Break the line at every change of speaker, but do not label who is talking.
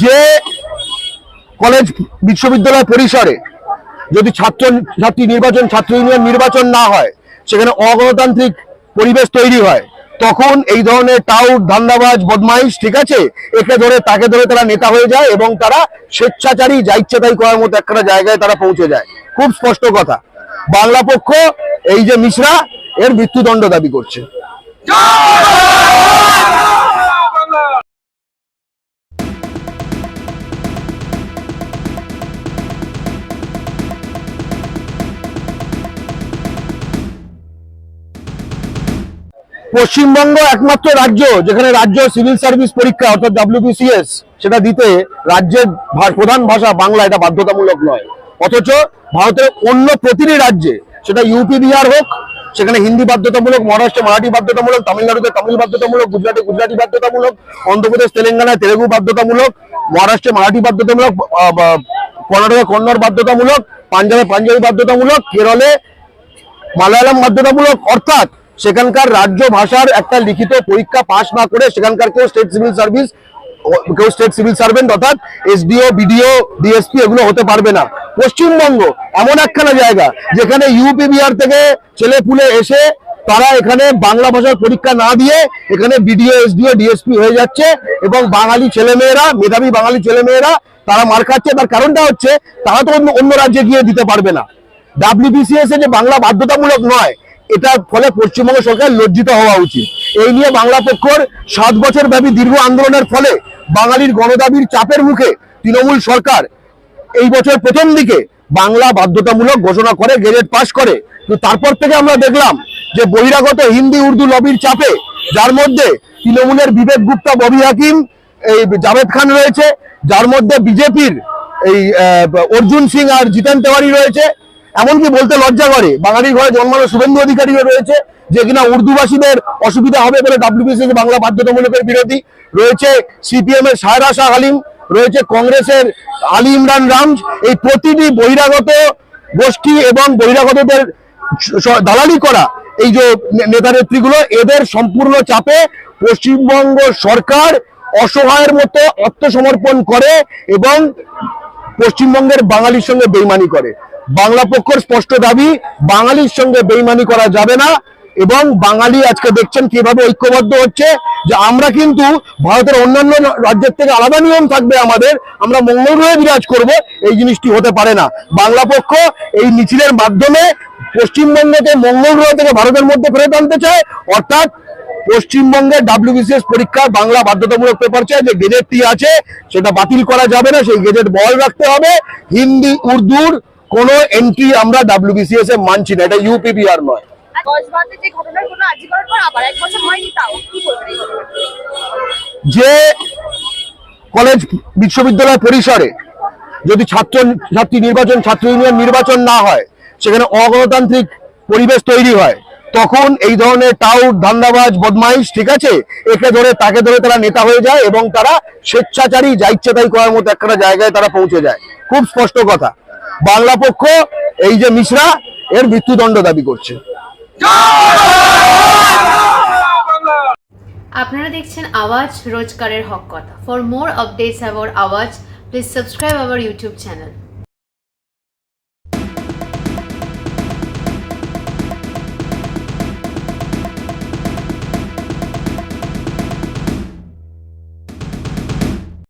যে কলেজ বিশ্ববিদ্যালয় পরিসরে যদি ছাত্র ছাত্রী নির্বাচন, ছাত্র ইউনিয়ন নির্বাচন না হয়, সেখানে অগণতান্ত্রিক পরিবেশ তৈরি হয়, তখন এই ধরনের টাউট, ধান্দাবাজ, বদমাইশ, ঠিক আছে? একে ধরে, তাকে ধরে তারা নেতা হয়ে যায় এবং তারা স্বেচ্ছাচারী, যা ইচ্ছে তাই করার মতো একটা জায়গায় তারা পৌঁছে যায়। খুব স্পষ্ট কথা। বাংলা পক্ষ, এই যে মিশ্রা, এর মৃত্যুদণ্ড দাবি করছে। পশ্চিমবঙ্গ একমাত্র রাজ্য যেখানে রাজ্য সিভিল সার্ভিস পরীক্ষা, অর্থাৎ ডাব্লিউবিসিএস সেটা দিতে রাজ্যের প্রধান ভাষা বাংলা, এটা বাধ্যতামূলক নয়। অথচ ভারতের অন্য প্রতিটি রাজ্যে, সেটা ইউপি বিহার হোক, সেখানে হিন্দি বাধ্যতামূলক, মহারাষ্ট্রে, মারাঠি বাধ্যতামূলক, তামিলনাড়ুতে তামিল বাধ্যতামূলক, গুজরাটে গুজরাটি বাধ্যতামূলক, অন্ধ্রপ্রদেশ, তেলেঙ্গানায় তেলেগু বাধ্যতামূলক, মহারাষ্ট্রে মারাঠি বাধ্যতামূলক কর্ণাটকে কন্নড় বাধ্যতামূলক, পাঞ্জাবে পাঞ্জাবি বাধ্যতামূলক, কেরলে মালায়ালাম বাধ্যতামূলক, অর্থাৎ সেখানকার রাজ্য ভাষার একটা লিখিত পরীক্ষা পাশ না করে সেখানকার কেউ স্টেট সিভিল সার্ভিস কেউ স্টেট সিভিল সার্ভেন্ট অর্থাৎ এসডিও বিডিও ডিএসপি এগুলো হতে পারবে না। পশ্চিমবঙ্গ এমন একখানা জায়গা যেখানে ইউপি বিহার থেকে ছেলে পুলে এসে তারা এখানে বাংলা ভাষার পরীক্ষা না দিয়ে এখানে বিডিও এসডিও ডিএসপি হয়ে যাচ্ছে এবং বাঙালি ছেলেমেয়েরা, মেধাবী বাঙালি ছেলেমেয়েরা তারা মার খাচ্ছে। তার কারণটা হচ্ছে তারা তো অন্য অন্য রাজ্যে গিয়ে দিতে পারবে না। ডাব্লিউবিসিএস এ যে বাংলা বাধ্যতামূলক নয় এটার ফলে পশ্চিমবঙ্গ সরকার লজ্জিত হওয়া উচিত। এই নিয়ে বাংলা পক্ষর সাত বছর ব্যাপী দীর্ঘ আন্দোলনের ফলে বাঙালির গণদাবির চাপের মুখে তৃণমূল সরকার এই বছর প্রথম দিকে বাংলা বাধ্যতামূলক ঘোষণা করে গেজেট পাস করে। কিন্তু তারপর থেকে আমরা দেখলাম যে বহিরাগত হিন্দি, উর্দু লবির চাপে, যার মধ্যে তৃণমূলের বিবেক গুপ্তা, ববি হাকিম, এই জাভেদ খান রয়েছে। যার মধ্যে বিজেপির এই অর্জুন সিং আর জিতেন তেওয়ারি রয়েছে। এমনকি বলতে লজ্জা করে। বাঙালির ঘরে জন্মানো শুভেন্দু অধিকারীও রয়েছে, যে কিনা উর্দুভাষীদের অসুবিধা হবে বলে ডাব্লিউবিসি বাংলা বাধ্যতামূলকের বিরোধী রয়েছে সিপিএম এর সায়রা শাহ আলিম, রয়েছে কংগ্রেসের আলী ইমরান রামজ। এই প্রতিটি বহিরাগত গোষ্ঠী এবং বহিরাগতদের দালালি করা এই যে নেতা নেত্রীগুলো এদের সম্পূর্ণ চাপে পশ্চিমবঙ্গ সরকার অসহায়ের মতো আত্মসমর্পণ করে এবং পশ্চিমবঙ্গের বাঙালির সঙ্গে বেইমানি করে। বাংলা পক্ষের স্পষ্ট দাবি, বাঙালির সঙ্গে বেইমানি করা যাবে না এবং বাঙালি আজকে দেখছেন কীভাবে ঐক্যবদ্ধ হচ্ছে যে আমরা কিন্তু ভারতের অন্যান্য রাজ্যের থেকে আলাদা নিয়ম থাকবে আমাদের, আমরা মঙ্গল গ্রহে বিরাজ করব, এই জিনিসটি হতে পারে না। বাংলা পক্ষ এই মিছিলের মাধ্যমে পশ্চিমবঙ্গকে মঙ্গল গ্রহ থেকে ভারতের মধ্যে ফেরত আনতে চায়, অর্থাৎ পশ্চিমবঙ্গের ডাব্লিউবিসিএস পরীক্ষা বাংলা বাধ্যতামূলক পেপার চাই যে গেজেটটি আছে সেটা বাতিল করা যাবে না, সেই গেজেট বহাল রাখতে হবে। হিন্দি, উর্দুর কোনো এন্ট্রি আমরা ডাব্লিউবিসিএস এ মানছি না এটা ইউপিপিআর নয়।
যে
কলেজ বিশ্ববিদ্যালয় পরিসরে যদি ছাত্র ছাত্রী নির্বাচন ছাত্র ইউনিয়ন নির্বাচন না হয় সেখানে অগণতান্ত্রিক পরিবেশ তৈরি হয় তখন এই ধরনের টাউট ধান্দাবাজ বদমাইশ ঠিক আছে? একে ধরে তাকে ধরে তারা নেতা হয়ে যায় এবং তারা স্বেচ্ছাচারী যা ইচ্ছে তাই করার মতো একটা জায়গায় তারা পৌঁছে যায়। খুব স্পষ্ট কথা। বাংলা পক্ষ এই যে মিশ্রা, এর মৃত্যুদণ্ড দাবি করছে।
আপনারা দেখছেন আওয়াজ রোজগারের হক কথা। For more updates about Awaaz please subscribe our YouTube channel